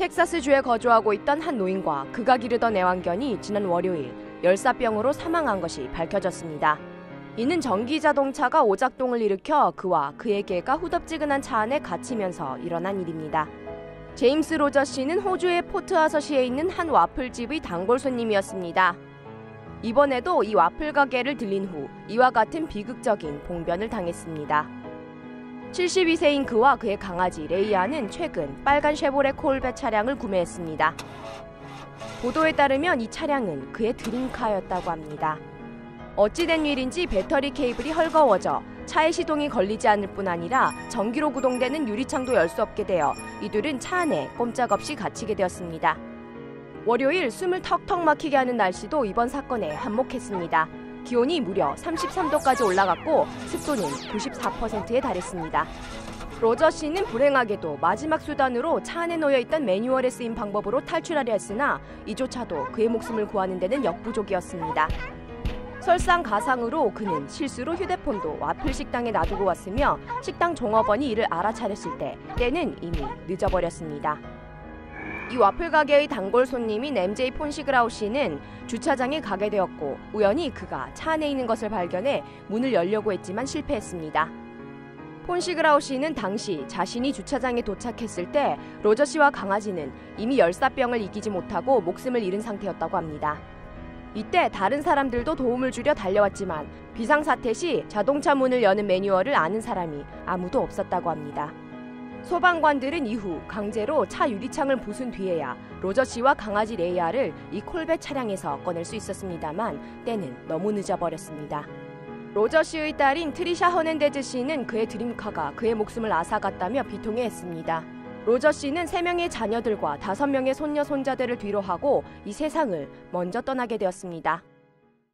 텍사스주에 거주하고 있던 한 노인과 그가 기르던 애완견이 지난 월요일 열사병으로 사망한 것이 밝혀졌습니다. 이는 전기 자동차가 오작동을 일으켜 그와 그의 개가 후덥지근한 차 안에 갇히면서 일어난 일입니다. 제임스 로저 씨는 호주의 포트하서시에 있는 한 와플집의 단골 손님이었습니다. 이번에도 이 와플 가게를 들린 후 이와 같은 비극적인 봉변을 당했습니다. 72세인 그와 그의 강아지 레이아는 최근 빨간 쉐보레 콜벳 차량을 구매했습니다. 보도에 따르면 이 차량은 그의 드림카였다고 합니다. 어찌된 일인지 배터리 케이블이 헐거워져 차의 시동이 걸리지 않을 뿐 아니라 전기로 구동되는 유리창도 열 수 없게 되어 이들은 차 안에 꼼짝없이 갇히게 되었습니다. 월요일 숨을 턱턱 막히게 하는 날씨도 이번 사건에 한몫했습니다. 기온이 무려 33도까지 올라갔고 습도는 94%에 달했습니다. 로저 씨는 불행하게도 마지막 수단으로 차 안에 놓여 있던 매뉴얼에 쓰인 방법으로 탈출하려 했으나 이조차도 그의 목숨을 구하는 데는 역부족이었습니다. 설상가상으로 그는 실수로 휴대폰도 와플 식당에 놔두고 왔으며 식당 종업원이 이를 알아차렸을 때 때는 이미 늦어버렸습니다. 이 와플 가게의 단골 손님인 MJ 폰시그라우 씨는 주차장에 가게 되었고 우연히 그가 차 안에 있는 것을 발견해 문을 열려고 했지만 실패했습니다. 폰시그라우 씨는 당시 자신이 주차장에 도착했을 때 로저 씨와 강아지는 이미 열사병을 이기지 못하고 목숨을 잃은 상태였다고 합니다. 이때 다른 사람들도 도움을 주려 달려왔지만 비상사태 시 자동차 문을 여는 매뉴얼을 아는 사람이 아무도 없었다고 합니다. 소방관들은 이후 강제로 차 유리창을 부순 뒤에야 로저 씨와 강아지 레이아를 이 콜벳 차량에서 꺼낼 수 있었습니다만 때는 너무 늦어버렸습니다. 로저 씨의 딸인 트리샤 허넨데즈 씨는 그의 드림카가 그의 목숨을 앗아갔다며 비통해했습니다. 로저 씨는 3명의 자녀들과 5명의 손녀 손자들을 뒤로하고 이 세상을 먼저 떠나게 되었습니다.